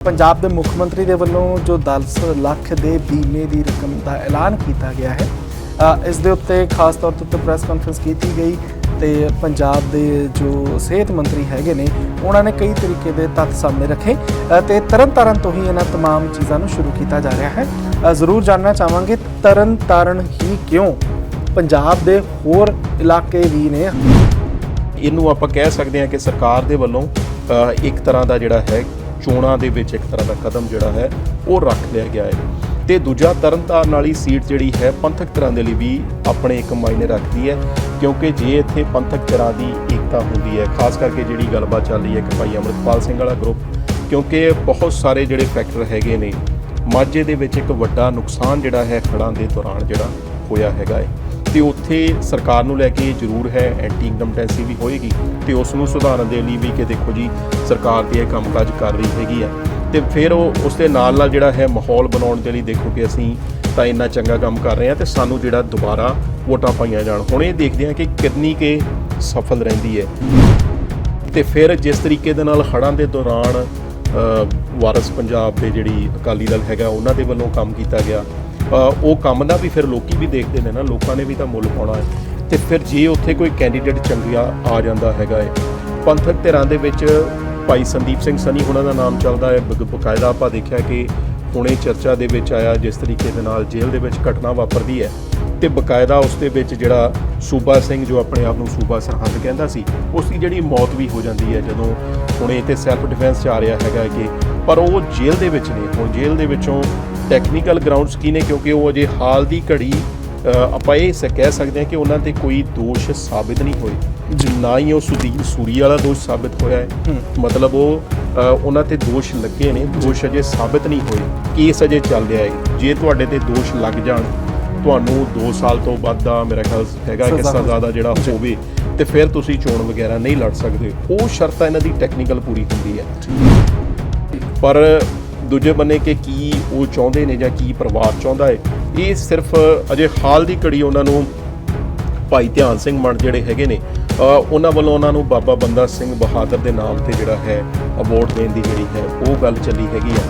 ਪੰਜਾਬ ਦੇ ਮੁੱਖ ਮੰਤਰੀ ਦੇ ਵੱਲੋਂ ਜੋ 10 ਲੱਖ ਦੇ ਬੀਮੇ ਦੀ ਰਕਮ ਦਾ ਐਲਾਨ ਕੀਤਾ ਗਿਆ ਹੈ ਅ, ਇਸ ਦੇ ਉੱਤੇ ਖਾਸ ਤੌਰ ਤੇ ਪ੍ਰੈਸ ਕਾਨਫਰੰਸ ਕੀਤੀ ਗਈ ਤੇ ਪੰਜਾਬ ਦੇ ਜੋ ਸਿਹਤ ਮੰਤਰੀ ਹੈਗੇ ਨੇ ਉਹਨਾਂ ਨੇ ਕਈ ਤਰੀਕੇ ਦੇ ਤੱਥ ਸਾਹਮਣੇ ਰੱਖੇ ਅ, ਤੇ ਤਰਨ ਤਾਰਨ ਤੋਂ ਹੀ ਇਹਨਾਂ तमाम ਚੀਜ਼ਾਂ ਨੂੰ ਸ਼ੁਰੂ ਕੀਤਾ ਜਾ ਰਿਹਾ ਹੈ ਅ, ਜ਼ਰੂਰ ਜਾਨਣਾ ਚਾਹਾਂਗੇ ਤਰਨ ਤਾਰਨ ਹੀ ਕਿਉਂ ਪੰਜਾਬ ਦੇ ਹੋਰ ਇਲਾਕੇ ਵੀ ਨੇ ਇਹਨੂੰ ਆਪਾਂ ਕਹਿ ਸਕਦੇ ਹਾਂ ਕਿ ਸਰਕਾਰ ਦੇ ਵੱਲੋਂ ਅ, ਇੱਕ ਤਰ੍ਹਾਂ ਦਾ ਜਿਹੜਾ ਹੈ ਚੋਣਾਂ ਦੇ ਵਿੱਚ ਇੱਕ ਤਰ੍ਹਾਂ ਦਾ ਕਦਮ ਜਿਹੜਾ ਹੈ, ਉਹ ਰੱਖ ਲਿਆ ਗਿਆ ਹੈ। ਤੇ ਦੂਜਾ ਤਰਨਤਾਰਨ ਵਾਲੀ ਸੀਟ ਜਿਹੜੀ ਹੈ, ਪੰਥਕ ਤਰ੍ਹਾਂ ਦੇ ਲਈ ਵੀ ਆਪਣੇ ਇੱਕ ਮਾਇਨੇ ਰੱਖਦੀ ਹੈ, ਕਿਉਂਕਿ ਜੇ ਇੱਥੇ ਪੰਥਕ ਤਰ੍ਹਾਂ ਦੀ ਏਕਤਾ ਹੁੰਦੀ ਹੈ, ਖਾਸ ਕਰਕੇ ਜਿਹੜੀ ਗੱਲਬਾਤ ਚੱਲ ਰਹੀ ਹੈ ਕਿ ਭਾਈ ਅਮਰਤਪਾਲ ਸਿੰਘ ਵਾਲਾ ਗਰੁੱਪ ਕਿਉਂਕਿ ਬਹੁਤ ਸਾਰੇ ਜਿਹੜੇ ਫੈਕਟਰ ਹੈਗੇ ਨੇ, ਮਾਝੇ ਦੇ ਵਿੱਚ ਇੱਕ ਵੱਡਾ ਨੁਕਸਾਨ ਜਿਹੜਾ ਹੈ ਖੜਾਂ ਦੇ ਦੌਰਾਨ ਜਿਹੜਾ ਹੋਇਆ ਹੈਗਾ ਹੈ। ਤੇ ਉੱਥੇ ਸਰਕਾਰ ਨੂੰ ਲੈ ਕੇ ਜ਼ਰੂਰ ਹੈ, ਐਂਟੀ ਇਨਕਮ ਟੈਕਸ ਵੀ ਹੋਏਗੀ ਤੇ ਉਸ ਨੂੰ ਸੁਧਾਰਨ ਦੇ ਲਈ ਵੀ ਕਿ ਦੇਖੋ ਜੀ, ਸਰਕਾਰ ਤੇ ਇਹ ਕੰਮਕਾਜ ਕਰ ਰਹੀ ਹੈਗੀ ਆ। ਤੇ ਫਿਰ ਉਹ ਉਸ ਦੇ ਨਾਲ ਨਾਲ ਜਿਹੜਾ ਹੈ ਮਾਹੌਲ ਬਣਾਉਣ ਦੇ ਲਈ ਦੇਖੋ ਕਿ ਅਸੀਂ ਤਾਂ ਇੰਨਾ ਚੰਗਾ ਕੰਮ ਕਰ ਰਹੇ ਹਾਂ ਤੇ ਸਾਨੂੰ ਜਿਹੜਾ ਦੁਬਾਰਾ ਵੋਟਾਂ ਪਾਈਆਂ ਜਾਣ। ਹੁਣ ਇਹ ਦੇਖਦੇ ਹਾਂ ਕਿ ਕਿੰਨੀ ਕੇ ਸਫਲ ਰਹਿੰਦੀ ਹੈ। ਤੇ ਫਿਰ ਜਿਸ ਤਰੀਕੇ ਦੇ ਨਾਲ ਹੜ੍ਹਾਂ ਦੇ ਦੌਰਾਨ ਵਾਰਸ ਪੰਜਾਬ ਦੇ ਜਿਹੜੀ ਅਕਾਲੀ ਦਲ ਹੈਗਾ, ਉਹਨਾਂ ਦੇ ਵੱਲੋਂ ਕੰਮ ਕੀਤਾ ਗਿਆ। ਉਹ ਕੰਮ ਦਾ ਵੀ ਫਿਰ ਲੋਕੀ ਵੀ ਦੇਖਦੇ ਨੇ ਨਾ, ਲੋਕਾਂ ਨੇ ਵੀ ਤਾਂ ਮੁੱਲ ਪਾਉਣਾ ਹੈ। ਤੇ ਫਿਰ ਜੇ ਉੱਥੇ ਕੋਈ ਕੈਂਡੀਡੇਟ ਚੰਗਿਆ ਆ ਜਾਂਦਾ ਹੈਗਾ ਹੈ, ਪੰਥਕ ਧਿਰਾਂ ਦੇ ਵਿੱਚ ਭਾਈ ਸੰਦੀਪ ਸਿੰਘ ਸਨੀ ਉਹਨਾਂ ਦਾ ਨਾਮ ਚੱਲਦਾ ਹੈ। ਬਕ- ਬਕਾਇਦਾ ਆਪਾਂ ਦੇਖਿਆ ਕਿ ਹੁਣੇ ਚਰਚਾ ਦੇ ਵਿੱਚ ਆਇਆ, ਜਿਸ ਤਰੀਕੇ ਦੇ ਨਾਲ ਜੇਲ੍ਹ ਦੇ ਵਿੱਚ ਘਟਨਾ ਵਾਪਰਦੀ ਹੈ। ਤੇ ਬਕਾਇਦਾ ਉਸ ਦੇ ਵਿੱਚ ਜਿਹੜਾ ਸੂਬਾ ਸਿੰਘ, ਜੋ ਆਪਣੇ ਆਪ ਨੂੰ ਸੂਬਾ ਸਰਹੰਦ ਕਹਿੰਦਾ ਸੀ ਉਸ ਦੀ ਜਿਹੜੀ ਮੌਤ ਵੀ ਹੋ ਜਾਂਦੀ ਹੈ, ਜਦੋਂ ਹੁਣੇ ਤੇ ਸੈਲਫ ਡਿਫੈਂਸ ਚ ਆ ਰਿਹਾ ਹੈਗਾ ਕਿ, ਪਰ ਉਹ ਜੇਲ੍ਹ ਦੇ ਵਿੱਚ ਨੇ ਹੁਣ ਜੇਲ੍ਹ ਦੇ ਵਿੱਚੋਂ ਟੈਕਨੀਕਲ ਗਰਾਊਂਡਸ ਕੀ ਨੇ? ਕਿਉਂਕਿ ਉਹ ਅਜੇ ਹਾਲ ਦੀ ਘੜੀ ਆਪਾਂ ਇਹ ਸ- ਕਹਿ ਸਕਦੇ ਹਾਂ ਕਿ ਉਹਨਾਂ ਤੇ ਕੋਈ ਦੋਸ਼ ਸਾਬਿਤ ਨਹੀਂ ਹੋਏ। ਨਾ ਹੀ ਉਹ ਸੁਦੀ ਸੂਰੀ ਵਾਲਾ ਦੋਸ਼ ਸਾਬਿਤ ਹੋਇਆ ਹੈ। ਮਤਲਬ ਉਹ ਉਹਨਾਂ ਤੇ ਦੋਸ਼ ਲੱਗੇ ਨੇ। ਦੋਸ਼ ਅਜੇ ਸਾਬਿਤ ਨਹੀਂ ਹੋਏ। ਕੇਸ ਅਜੇ ਚੱਲ ਰਿਹਾ ਹੈ। ਜੇ ਤੁਹਾਡੇ ਤੇ ਦੋਸ਼ ਲੱਗ ਜਾਣ ਤੁਹਾਨੂੰ 2 ਸਾਲ ਤੋਂ ਵੱਧ ਦਾ ਮੇਰਾ ਖਿਆਲ ਹੈਗਾ ਕਿ ਸਜ਼ਾ ਸਜ਼ਾ ਦਾ ਜਿਹੜਾ ਹੋਵੇ ਤੇ ਫਿਰ ਤੁਸੀਂ ਚੋਣ ਵਗੈਰਾ ਨਹੀਂ ਲੜ ਸਕਦੇ। ਉਹ ਸ਼ਰਤਾਂ ਇਹਨਾਂ ਦੀ ਟੈਕਨੀਕਲ ਪੂਰੀ ਹੁੰਦੀ ਹੈ। ਪਰ ਦੂਜੇ ਬੰਨੇ ਕਿ ਕੀ ਉਹ ਚਾਹੁੰਦੇ ਨੇ ਜਾਂ ਕੀ ਪਰਿਵਾਰ ਚਾਹੁੰਦਾ ਹੈ ਇਹ ਸਿਰਫ ਅਜੇ ਹਾਲ ਦੀ ਘੜੀ ਉਹਨਾਂ ਨੂੰ ਭਾਈ ਧਿਆਨ ਸਿੰਘ ਮਣ ਜਿਹੜੇ ਹੈਗੇ ਨੇ ਉਹਨਾਂ ਵੱਲੋਂ ਉਹਨਾਂ ਨੂੰ ਬਾਬਾ ਬੰਦਾ ਸਿੰਘ ਬਹਾਦਰ ਦੇ ਨਾਮ ਤੇ ਜਿਹੜਾ ਹੈ ਅਵਾਰਡ ਦੇਣ ਦੀ ਜਿਹੜੀ ਹੈ ਉਹ ਗੱਲ ਚੱਲੀ ਹੈਗੀ ਆ।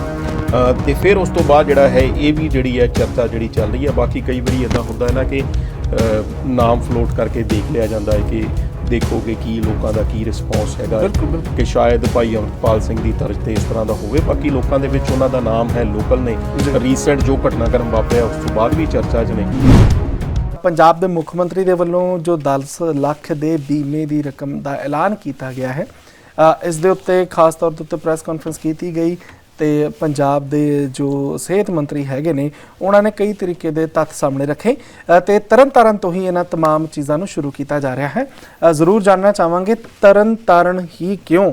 ਅ, ਤੇ ਫਿਰ ਉਸ ਤੋਂ ਬਾਅਦ ਜਿਹੜਾ ਹੈ ਇਹ ਵੀ ਜਿਹੜੀ ਹੈ ਚਰਚਾ ਜਿਹੜੀ ਚੱਲ ਰਹੀ ਹੈ ਬਾਕੀ ਕਈ ਵਾਰੀ ਇਦਾਂ ਹੁੰਦਾ ਹੈ ਨਾ ਕਿ ਨਾਮ ਫਲੋਟ ਕਰਕੇ ਦੇਖ ਲਿਆ ਜਾਂਦਾ ਹੈ ਕਿ ਦੇਖੋ ਕਿ ਲੋਕਾਂ ਦਾ ਕੀ ਰਿਸਪੌਂਸ ਹੈਗਾ। ਕਿ ਸ਼ਾਇਦ ਭਾਈ ਅਮਰਪਾਲ ਸਿੰਘ ਦੀ ਤਰਜ਼ ਤੇ ਇਸ ਤਰ੍ਹਾਂ ਦਾ ਹੋਵੇ ਬਾਕੀ ਲੋਕਾਂ ਦੇ ਵਿੱਚ ਉਹਨਾਂ ਦਾ ਨਾਮ ਹੈ ਲੋਕਲ ਨੇ। ਰੀਸੈਂਟ ਜੋ ਘਟਨਾਕ੍ਰਮ ਵਾਪਰਿਆ ਉਸ ਤੋਂ ਬਾਅਦ ਵੀ ਚਰਚਾ 'ਚ ਨੇ ਪੰਜਾਬ ਦੇ ਮੁੱਖ ਮੰਤਰੀ ਦੇ ਵੱਲੋਂ ਜੋ 10 ਲੱਖ ਦੇ ਬੀਮੇ ਦੀ ਰਕਮ ਦਾ ਐਲਾਨ ਕੀਤਾ ਗਿਆ ਹੈ ਇਸ ਦੇ ਉੱਤੇ ਖਾਸ ਤੌਰ ਤੇ ਪ੍ਰੈਸ ਕਾਨਫਰੰਸ ਕੀਤੀ ਗਈ ਤੇ ਪੰਜਾਬ ਦੇ ਜੋ ਸਿਹਤ ਮੰਤਰੀ ਹੈਗੇ ਨੇ ਉਹਨਾਂ ਨੇ ਕਈ ਤਰੀਕੇ ਦੇ ਤੱਥ ਸਾਹਮਣੇ ਰੱਖੇ ਅ, ਤੇ ਤਰਨ ਤਾਰਨ ਤੋਂ ਹੀ ਇਹਨਾਂ तमाम ਚੀਜ਼ਾਂ ਨੂੰ ਸ਼ੁਰੂ ਕੀਤਾ ਜਾ ਰਿਹਾ ਹੈ ਅ, ਜ਼ਰੂਰ ਜਾਨਣਾ ਚਾਹਾਂਗੇ ਤਰਨ ਤਾਰਨ ਹੀ ਕਿਉਂ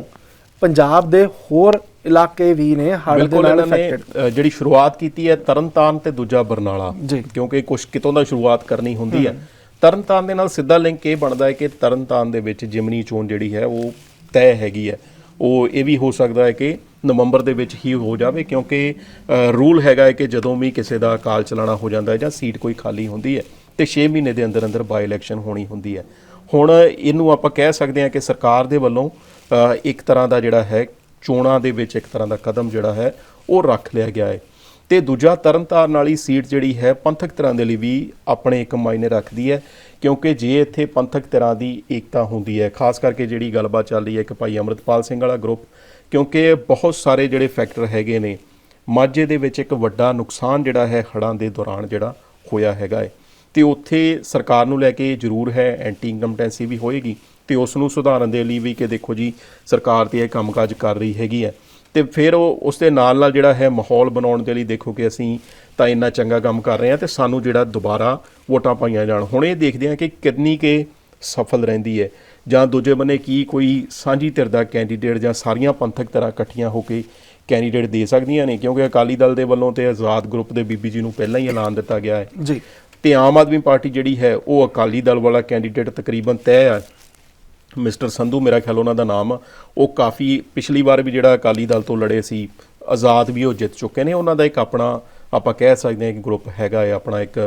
ਪੰਜਾਬ ਦੇ ਹੋਰ ਇਲਾਕੇ ਵੀ ਨੇ ਹੜ੍ਹ ਦੇ ਬਿਲਕੁਲ ਨਾਲ ਇਹਨਾਂ ਨੇ ਅਫੈਕਟਡ ਅ, ਜਿਹੜੀ ਸ਼ੁਰੂਆਤ ਕੀਤੀ ਹੈ ਤਰਨਤਾਰਨ ਤੇ ਦੂਜਾ ਬਰਨਾਲਾ ਜੀ। ਕਿਉਂਕਿ ਕੁਝ ਕਿਤੋਂ ਦਾ ਸ਼ੁਰੂਆਤ ਕਰਨੀ ਹੁੰਦੀ ਹੈ ਤਰਨਤਾਰਨ ਦੇ ਨਾਲ ਸਿੱਧਾ ਲਿੰਕ ਇਹ ਬਣਦਾ ਹੈ ਕਿ ਤਰਨਤਾਰਨ ਦੇ ਵਿੱਚ ਜਿਮਨੀ ਚੋਣ ਜਿਹੜੀ ਹੈ ਉਹ ਤੈਅ ਹੈਗੀ ਹੈ ਉਹ ਇਹ ਵੀ ਹੋ ਸਕਦਾ ਹੈ ਕਿ ਨਵੰਬਰ ਦੇ ਵਿੱਚ ਹੀ ਹੋ ਜਾਵੇ, ਕਿਉਂਕਿ ਰੂਲ ਹੈਗਾ ਹੈ ਕਿ ਜਦੋਂ ਵੀ ਕਿਸੇ ਦਾ ਕਾਲ ਚਲਾਣਾ ਹੋ ਜਾਂਦਾ ਹੈ ਜਾਂ ਸੀਟ ਕੋਈ ਖਾਲੀ ਹੁੰਦੀ ਹੈ, ਤੇ 6 ਮਹੀਨੇ ਦੇ ਅੰਦਰ ਅੰਦਰ ਬਾਈ ਇਲੈਕਸ਼ਨ ਹੋਣੀ ਹੁੰਦੀ ਹੈ। ਹੁਣ ਇਹਨੂੰ ਆਪਾਂ ਕਹਿ ਸਕਦੇ ਹਾਂ ਕਿ ਸਰਕਾਰ ਦੇ ਵੱਲੋਂ ਇੱਕ ਤਰ੍ਹਾਂ ਦਾ ਜਿਹੜਾ ਹੈ, ਚੋਣਾਂ ਦੇ ਵਿੱਚ ਇੱਕ ਤਰ੍ਹਾਂ ਦਾ ਕਦਮ ਜਿਹੜਾ ਹੈ, ਉਹ ਰੱਖ ਲਿਆ ਗਿਆ ਹੈ। ਤੇ ਦੂਜਾ ਤਰਨਤਾਰਨ ਵਾਲੀ ਸੀਟ ਜਿਹੜੀ ਹੈ, ਪੰਥਕ ਤਰ੍ਹਾਂ ਦੇ ਲਈ ਵੀ ਆਪਣੇ ਇੱਕ ਮਾਇਨੇ ਰੱਖਦੀ ਹੈ, ਕਿਉਂਕਿ ਜੇ ਇੱਥੇ ਪੰਥਕ ਤਰ੍ਹਾਂ ਦੀ ਏਕਤਾ ਹੁੰਦੀ ਹੈ, ਖਾਸ ਕਰਕੇ ਜਿਹੜੀ ਗੱਲਬਾਤ ਚੱਲ ਰਹੀ ਹੈ ਕਿ ਭਾਈ ਅਮਰਤਪਾਲ ਸਿੰਘ ਵਾਲਾ ਗਰੁੱਪ ਕਿਉਂਕਿ ਬਹੁਤ ਸਾਰੇ ਜਿਹੜੇ ਫੈਕਟਰ ਹੈਗੇ ਨੇ, ਮਾਝੇ ਦੇ ਵਿੱਚ ਇੱਕ ਵੱਡਾ ਨੁਕਸਾਨ ਜਿਹੜਾ ਹੈ ਹੜ੍ਹਾਂ ਦੇ ਦੌਰਾਨ ਜਿਹੜਾ ਹੋਇਆ ਹੈਗਾ ਹੈ। ਤੇ ਉੱਥੇ ਸਰਕਾਰ ਨੂੰ ਲੈ ਕੇ ਜ਼ਰੂਰ ਹੈ ਐਂਟੀ ਇਨਕਮਟੈਂਸੀ ਵੀ ਹੋਏਗੀ ਤੇ ਉਸ ਨੂੰ ਸੁਧਾਰਨ ਦੇ ਲਈ ਵੀ ਕਿ ਦੇਖੋ ਜੀ, ਸਰਕਾਰ ਤੇ ਇਹ ਕੰਮਕਾਜ ਕਰ ਰਹੀ ਹੈਗੀ ਹੈ। ਤੇ ਫਿਰ ਉਹ ਉਸ ਦੇ ਨਾਲ ਨਾਲ ਜਿਹੜਾ ਹੈ ਮਾਹੌਲ ਬਣਾਉਣ ਦੇ ਲਈ ਦੇਖੋ ਕਿ ਅਸੀਂ ਤਾਂ ਇੰਨਾ ਚੰਗਾ ਕੰਮ ਕਰ ਰਹੇ ਹਾਂ ਤੇ ਸਾਨੂੰ ਜਿਹੜਾ ਦੁਬਾਰਾ ਵੋਟਾਂ ਪਾਈਆਂ ਜਾਣ। ਹੁਣ ਇਹ ਦੇਖਦੇ ਹਾਂ ਕਿ ਕਿੰਨੀ ਕੇ ਸਫਲ ਰਹਿੰਦੀ ਹੈ। ਜਾਂ ਦੂਜੇ ਬੰਨੇ ਕੀ ਕੋਈ ਸਾਂਝੀ ਧਿਰ ਦਾ ਕੈਂਡੀਡੇਟ ਜਾਂ ਸਾਰੀਆਂ ਪੰਥਕ ਤਰ੍ਹਾਂ ਇਕੱਠੀਆਂ ਹੋ ਕੇ ਕੈਂਡੀਡੇਟ ਦੇ ਸਕਦੀਆਂ ਨੇ? ਕਿਉਂਕਿ ਅਕਾਲੀ ਦਲ ਦੇ ਵੱਲੋਂ ਤੇ ਆਜ਼ਾਦ ਗਰੁੱਪ ਦੇ ਬੀਬੀ ਜੀ ਨੂੰ ਪਹਿਲਾਂ ਹੀ ਐਲਾਨ ਦਿੱਤਾ ਗਿਆ ਹੈ। ਜੀ। ਤੇ ਆਮ ਆਦਮੀ ਪਾਰਟੀ ਜਿਹੜੀ ਹੈ ਉਹ ਅਕਾਲੀ ਦਲ ਵਾਲਾ ਕੈਂਡੀਡੇਟ ਤਕਰੀਬਨ ਤੈਅ ਹੈ। ਮਿਸਟਰ ਸੰਧੂ ਮੇਰਾ ਖਿਆਲ ਉਹਨਾਂ ਦਾ ਨਾਮ ਆ। ਉਹ ਕਾਫੀ ਪਿਛਲੀ ਵਾਰ ਵੀ ਜਿਹੜਾ ਅਕਾਲੀ ਦਲ ਤੋਂ ਲੜੇ ਸੀ ਆਜ਼ਾਦ ਵੀ ਉਹ ਜਿੱਤ ਚੁੱਕੇ ਨੇ। ਉਹਨਾਂ ਦਾ ਇੱਕ ਆਪਣਾ ਆਪਾਂ ਕਹਿ ਸਕਦੇ ਹਾਂ ਕਿ ਗਰੁੱਪ ਹੈਗਾ ਹੈ ਆਪਣਾ ਇੱਕ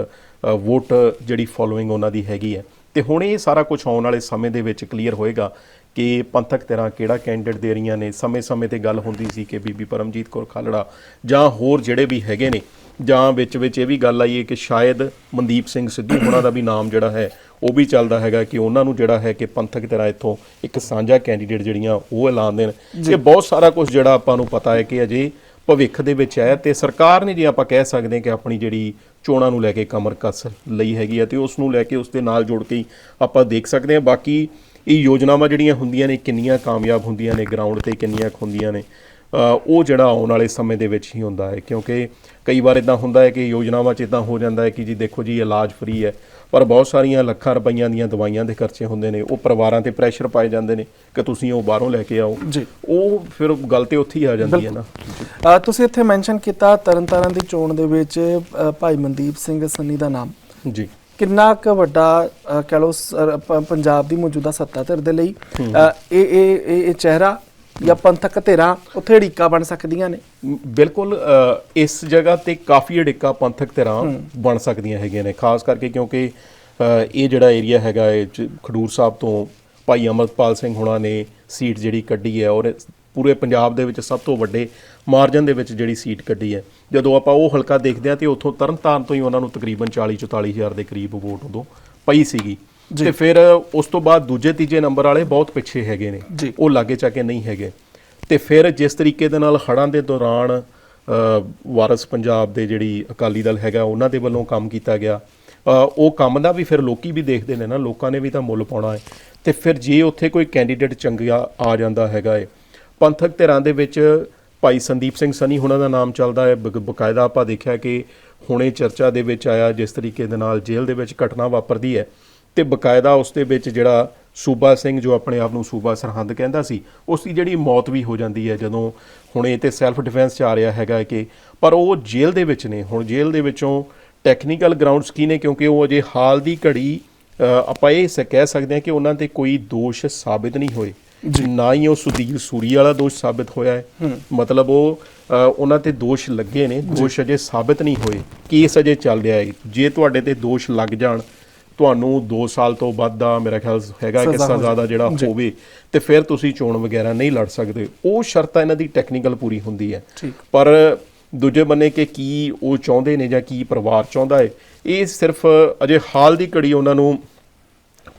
ਵੋਟ ਜਿਹੜੀ ਫੋਲੋਇੰਗ ਉਹਨਾਂ ਦੀ ਹੈਗੀ ਹੈ। ਤੇ ਹੁਣ ਇਹ ਸਾਰਾ ਕੁਝ ਆਉਣ ਵਾਲੇ ਸਮੇਂ ਦੇ ਵਿੱਚ ਕਲੀਅਰ ਹੋਏਗਾ ਕਿ ਪੰਥਕ ਧਿਰਾਂ ਕਿਹੜਾ ਕੈਂਡੀਡੇਟ ਦੇ ਰਹੀਆਂ ਨੇ। ਸਮੇਂ-ਸਮੇਂ ਤੇ ਗੱਲ ਹੁੰਦੀ ਸੀ ਕਿ ਬੀਬੀ ਪਰਮਜੀਤ ਕੌਰ ਖਾਲੜਾ ਜਾਂ ਹੋਰ ਜਿਹੜੇ ਵੀ ਹੈਗੇ ਨੇ ਜਾਂ ਵਿੱਚ ਵਿੱਚ ਇਹ ਵੀ ਗੱਲ ਆਈ ਹੈ ਕਿ ਸ਼ਾਇਦ ਮਨਦੀਪ ਸਿੰਘ ਸਿੱਧੂ ਹੋਣਾ ਦਾ ਵੀ ਨਾਮ ਜਿਹੜਾ ਹੈ ਉਹ ਵੀ ਚੱਲਦਾ ਹੈਗਾ ਕਿ ਉਹਨਾਂ ਨੂੰ ਜਿਹੜਾ ਹੈ ਕਿ ਪੰਥਕ ਧਿਰਾਂ ਇੱਥੋਂ ਇੱਕ ਸਾਂਝਾ ਕੈਂਡੀਡੇਟ ਜਿਹੜੀਆਂ ਉਹ ਐਲਾਨ ਦੇਣ। ਇਹ ਬਹੁਤ ਸਾਰਾ ਕੁਝ ਜਿਹੜਾ ਆਪਾਂ ਨੂੰ ਪਤਾ ਹੈ ਕਿ ਅਜੇ ਭਵਿੱਖ ਦੇ ਵਿੱਚ ਹੈ ਤੇ ਸਰਕਾਰ ਨੇ ਜੇ ਆਪਾਂ ਕਹਿ ਸਕਦੇ ਹਾਂ ਕਿ ਆਪਣੀ ਜਿਹੜੀ ਚੋਣਾਂ ਨੂੰ ਲੈ ਕੇ ਕਮਰ ਕੱਸ ਲਈ ਹੈਗੀ ਹੈ ਤੇ ਉਸ ਨੂੰ ਲੈ ਕੇ ਉਸ ਦੇ ਨਾਲ ਜੋੜ ਕੇ ਹੀ ਆਪਾਂ ਦੇਖ ਸਕਦੇ ਹਾਂ। ਬਾਕੀ ਇਹ ਯੋਜਨਾਵਾਂ ਜਿਹੜੀਆਂ ਹੁੰਦੀਆਂ ਨੇ, ਕਿੰਨੀਆਂ ਕਾਮਯਾਬ ਹੁੰਦੀਆਂ ਨੇ ਗਰਾਊਂਡ ਤੇ ਕਿੰਨੀਆਂ ਕੁ ਹੁੰਦੀਆਂ ਨੇ ਉਹ ਜਿਹੜਾ ਆਉਣ ਵਾਲੇ ਸਮੇਂ ਦੇ ਵਿੱਚ ਹੀ ਹੁੰਦਾ ਹੈ ਕਿਉਂਕਿ ਕਈ ਵਾਰ ਇਦਾਂ ਹੁੰਦਾ ਹੈ ਕਿ ਯੋਜਨਾਵਾਂ 'ਚ ਇਦਾਂ ਹੋ ਜਾਂਦਾ ਹੈ ਕਿ ਜੀ ਦੇਖੋ ਜੀ ਇਲਾਜ ਫ੍ਰੀ ਹੈ ਪਰ ਬਹੁਤ ਸਾਰੀਆਂ ਲੱਖਾਂ ਰੁਪਈਆਂ ਦੀਆਂ ਦਵਾਈਆਂ ਦੇ ਖਰਚੇ ਹੁੰਦੇ ਨੇ ਉਹ ਪਰਿਵਾਰਾਂ ਤੇ ਪ੍ਰੈਸ਼ਰ ਪਾਏ ਜਾਂਦੇ ਨੇ ਕਿ ਤੁਸੀਂ ਉਹ ਬਾਹਰੋਂ ਲੈ ਕੇ ਆਓ। ਜੀ। ਉਹ ਫਿਰ ਗੱਲ ਤੇ ਉੱਥੇ ਹੀ ਆ ਜਾਂਦੀ ਹੈ ਨਾ। ਤੁਸੀਂ ਇੱਥੇ ਮੈਂਸ਼ਨ ਕੀਤਾ ਤਰਨਤਾਰਨ ਦੀ ਚੋਣ ਦੇ ਵਿੱਚ ਭਾਈ ਮਨਦੀਪ ਸਿੰਘ ਸੰਨੀ ਦਾ ਨਾਮ। ਜੀ। ਕਿੰਨਾ ਕੁ ਵੱਡਾ ਕਹਿ ਪ- ਪੰਜਾਬ ਦੀ ਮੌਜੂਦਾ ਸੱਤਾ ਧਿਰ ਦੇ ਲਈ ਇਹ ਇਹ ਇਹ ਚਿਹਰਾ ਜਾਂ ਪੰਥਕ ਧਿਰਾਂ ਉੱਥੇ ਢੀਕਾ ਬਣ ਸਕਦੀਆਂ ਨੇ। ਬਿਲਕੁਲ ਇਸ ਜਗ੍ਹਾ ਤੇ ਕਾਫੀ ਅੜਿੱਕਾ ਪੰਥਕ ਧਿਰਾਂ ਬਣ ਸਕਦੀਆਂ ਹੈਗੀਆਂ ਨੇ ਖਾਸ ਕਰਕੇ ਕਿਉਂਕਿ ਇਹ ਜਿਹੜਾ ਏਰੀਆ ਹੈਗਾ ਹੈ ਚ- ਖਡੂਰ ਸਾਹਿਬ ਤੋਂ ਭਾਈ ਅਮਰਪਾਲ ਸਿੰਘ ਹੁਣਾਂ ਨੇ ਸੀਟ ਜਿਹੜੀ ਕੱਢੀ ਹੈ ਔਰ ਪੂਰੇ ਪੰਜਾਬ ਦੇ ਵਿੱਚ ਸਭ ਤੋਂ ਵੱਡੇ ਮਾਰਜਨ ਦੇ ਵਿੱਚ ਜਿਹੜੀ ਸੀਟ ਕੱਢੀ ਹੈ। ਜਦੋਂ ਆਪਾਂ ਉਹ ਹਲਕਾ ਦੇਖਦੇ ਹਾਂ ਤੇ ਉੱਥੋਂ ਤਰਨਤਾਰਨ ਤੋਂ ਹੀ ਉਹਨਾਂ ਨੂੰ ਤਕਰੀਬਨ 40 44 ਹਜ਼ਾਰ ਦੇ ਕਰੀਬ ਵੋਟ ਉਦੋਂ ਪਈ ਸੀਗੀ। ਤੇ ਫਿਰ ਉਸ ਤੋਂ ਬਾਅਦ ਦੂਜੇ ਤੀਜੇ ਨੰਬਰ ਵਾਲੇ ਬਹੁਤ ਪਿੱਛੇ ਹੈਗੇ ਨੇ। ਉਹ ਲਾਗੇ ਚਾਕੇ ਨਹੀਂ ਹੈਗੇ। ਤੇ ਫਿਰ ਜਿਸ ਤਰੀਕੇ ਦੇ ਨਾਲ ਹੜ੍ਹਾਂ ਦੇ ਦੌਰਾਨ ਵਾਰਸ ਪੰਜਾਬ ਦੇ ਜਿਹੜੀ ਅਕਾਲੀ ਦਲ ਹੈਗਾ ਉਹਨਾਂ ਦੇ ਵੱਲੋਂ ਕੰਮ ਕੀਤਾ ਗਿਆ। ਉਹ ਕੰਮ ਦਾ ਵੀ ਫਿਰ ਲੋਕੀ ਵੀ ਦੇਖਦੇ ਨੇ ਨਾ ਲੋਕਾਂ ਨੇ ਵੀ ਤਾਂ ਮੁੱਲ ਪਾਉਣਾ ਹੈ। ਤੇ ਫਿਰ ਜੇ ਉੱਥੇ ਕੋਈ ਕੈਂਡੀਡੇਟ ਚੰਗਾ ਆ ਜਾਂਦਾ ਹੈਗਾ ਏ ਪੰਥਕ ਧਿਰਾਂ ਦੇ ਵਿੱਚ ਭਾਈ ਸੰਦੀਪ ਸਿੰਘ ਸਨੀ ਹੁਣਾਂ ਦਾ ਨਾਮ ਚੱਲਦਾ ਹੈ। ਬਕ- ਬਕਾਇਦਾ ਆਪਾਂ ਦੇਖਿਆ ਕਿ ਹੁਣੇ ਚਰਚਾ ਦੇ ਵਿੱਚ ਆਇਆ ਜਿਸ ਤਰੀਕੇ ਦੇ ਨਾਲ ਜੇਲ੍ਹ ਦੇ ਵਿੱਚ ਘਟਨਾ ਵਾਪਰਦੀ ਹੈ। ਤੇ ਬਕਾਇਦਾ ਉਸ ਦੇ ਵਿੱਚ ਜਿਹੜਾ ਸੂਬਾ ਸਿੰਘ ਜੋ ਆਪਣੇ ਆਪ ਨੂੰ ਸੂਬਾ ਸਰਹੰਦ ਕਹਿੰਦਾ ਸੀ ਉਸ ਦੀ ਜਿਹੜੀ ਮੌਤ ਵੀ ਹੋ ਜਾਂਦੀ ਹੈ ਜਦੋਂ ਹੁਣ ਇਹ ਤੇ ਸੈਲਫ ਡਿਫੈਂਸ ਚ ਆ ਰਿਹਾ ਹੈਗਾ ਕਿ ਪਰ ਉਹ ਜੇਲ੍ਹ ਦੇ ਵਿੱਚ ਨੇ ਹੁਣ ਜੇਲ੍ਹ ਦੇ ਵਿੱਚੋਂ ਟੈਕਨੀਕਲ ਗਰਾਊਂਡਸ ਕੀ ਨੇ ਕਿਉਂਕਿ ਉਹ ਅਜੇ ਹਾਲ ਦੀ ਘੜੀ ਆਪਾਂ ਇਹ ਸ- ਕਹਿ ਸਕਦੇ ਹਾਂ ਕਿ ਉਹਨਾਂ ਤੇ ਕੋਈ ਦੋਸ਼ ਸਾਬਿਤ ਨਹੀਂ ਹੋਏ। ਨਾ ਹੀ ਉਹ ਸੁਧੀਰ ਸੂਰੀ ਵਾਲਾ ਦੋਸ਼ ਸਾਬਿਤ ਹੋਇਆ ਹੈ। ਮਤਲਬ ਉਹ ਉਹਨਾਂ ਤੇ ਦੋਸ਼ ਲੱਗੇ ਨੇ ਦੋਸ਼ ਅਜੇ ਸਾਬਿਤ ਨਹੀਂ ਹੋਏ। ਕੇਸ ਅਜੇ ਚੱਲ ਰਿਹਾ ਹੈ। ਜੇ ਤੁਹਾਡੇ ਤੇ ਦੋਸ਼ ਲੱਗ ਜਾਣ ਤੁਹਾਨੂੰ 2 ਸਾਲ ਤੋਂ ਵੱਧ ਦਾ ਮੇਰਾ ਖਿਆਲ ਹੈਗਾ ਕਿ ਸਜ਼ਾ ਦਾ ਜਿਹੜਾ। ਹੋਵੇ ਤੇ ਫਿਰ ਤੁਸੀਂ ਚੋਣ ਵਗੈਰਾ ਨਹੀਂ ਲੜ ਸਕਦੇ ਉਹ ਸ਼ਰਤਾਂ ਇਹਨਾਂ ਦੀ ਟੈਕਨੀਕਲ ਪੂਰੀ ਹੁੰਦੀ ਹੈ। ਪਰ ਦੂਜੇ ਬੰਨੇ ਕਿ ਕੀ ਉਹ ਚਾਹੁੰਦੇ ਨੇ ਜਾਂ ਕੀ ਪਰਿਵਾਰ ਚਾਹੁੰਦਾ ਹੈ ਇਹ ਸਿਰਫ ਅਜੇ ਹਾਲ ਦੀ ਘੜੀ ਉਹਨਾਂ ਨੂੰ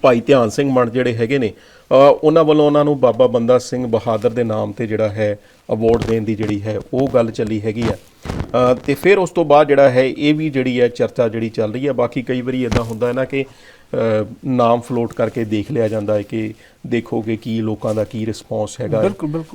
ਭਾਈ ਧਿਆਨ ਸਿੰਘ ਮਣ ਜਿਹੜੇ ਹੈਗੇ ਨੇ ਉਹਨਾਂ ਵੱਲੋਂ ਉਹਨਾਂ ਨੂੰ ਬਾਬਾ ਬੰਦਾ ਸਿੰਘ ਬਹਾਦਰ ਦੇ ਨਾਮ ਤੇ ਜਿਹੜਾ ਹੈ ਅਵਾਰਡ ਦੇਣ ਦੀ ਜਿਹੜੀ ਹੈ ਉਹ ਗੱਲ ਚੱਲੀ ਹੈਗੀ ਆ ਤੇ ਫਿਰ ਉਸ ਤੋਂ ਬਾਅਦ ਜਿਹੜਾ ਹੈ ਇਹ ਵੀ ਜਿਹੜੀ ਹੈ ਚਰਚਾ ਜਿਹੜੀ ਚੱਲ ਰਹੀ ਹੈ ਬਾਕੀ ਕਈ ਵਾਰੀ ਇਦਾਂ ਹੁੰਦਾ ਹੈ ਨਾ ਕਿ ਨਾਮ ਫਲੋਟ ਕਰਕੇ ਦੇਖ ਲਿਆ ਜਾਂਦਾ ਹੈ ਕਿ ਦੇਖੋ ਕਿ ਲੋਕਾਂ ਦਾ ਕੀ ਰਿਸਪੌਂਸ ਹੈਗਾ।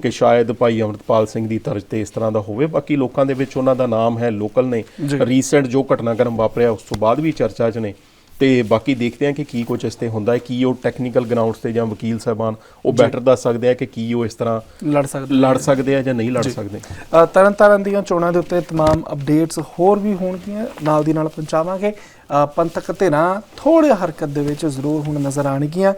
ਕਿ ਸ਼ਾਇਦ ਭਾਈ ਅਮਰਤਪਾਲ ਸਿੰਘ ਦੀ ਤਰਜ਼ ਤੇ ਇਸ ਤਰ੍ਹਾਂ ਦਾ ਹੋਵੇ ਬਾਕੀ ਲੋਕਾਂ ਦੇ ਵਿੱਚ ਉਹਨਾਂ ਦਾ ਨਾਮ ਹੈ ਲੋਕਲ ਨੇ। ਰੀਸੈਂਟ ਜੋ ਘਟਨਾਕ੍ਰਮ ਵਾਪਰਿਆ ਉਸ ਤੋਂ ਬਾਅਦ ਵੀ ਚਰਚਾ 'ਚ ਨੇ ਤੇ ਬਾਕੀ ਦੇਖਦੇ ਹਾਂ ਕਿ ਕੀ ਕੁਝ ਇਸ ਤੇ ਹੁੰਦਾ ਹੈ ਕੀ ਉਹ ਟੈਕਨੀਕਲ ਗਰਾਊਂਡਸ ਤੇ ਜਾਂ ਵਕੀਲ ਸਾਹਿਬਾਨ ਉਹ ਬੈਟਰ ਦੱਸ ਸਕਦੇ ਆ ਕਿ ਕੀ ਉਹ ਇਸ ਤਰ੍ਹਾਂ ਲੜ ਸਕਦੇ ਲੜ ਸਕਦੇ ਆ ਜਾਂ ਨਹੀਂ ਲੜ ਸਕਦੇ। ਅ, ਤਰਨਤਾਰਨ ਦੀਆਂ ਚੋਣਾਂ ਦੇ ਉੱਤੇ ਤਮਾਮ ਅਪਡੇਟਸ ਹੋਰ ਵੀ ਹੋਣਗੀਆਂ। ਨਾਲ ਦੀ ਨਾਲ ਪਹੁੰਚਾਵਾਂਗੇ। ਪੰਥਕ ਧਿਰਾਂ ਥੋੜੇ ਹਰਕਤ ਦੇ ਵਿੱਚ ਜ਼ਰੂਰ ਹੁਣ ਨਜ਼ਰ ਆਣਗੀਆਂ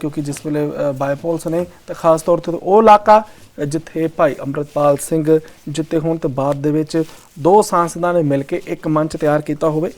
ਕਿਉਂਕਿ ਜਿਸ ਵੇਲੇ ਬਾਈਪੋਲਸ ਨੇ ਤਾਂ ਖਾਸ ਤੌਰ ਤੇ ਉਹ ਇਲਾਕਾ ਜਿੱਥੇ ਭਾਈ ਅੰਮ੍ਰਿਤਪਾਲ ਸਿੰਘ ਜਿੱਤੇ ਹੋਣ ਤੋਂ ਬਾਅਦ ਦੇ ਵਿੱਚ ਦੋ ਸਾਂਸਦਾਂ ਨੇ ਮਿਲ ਕੇ ਇੱਕ ਮੰਚ ਤਿਆਰ ਕੀਤਾ ਹੋਵੇ।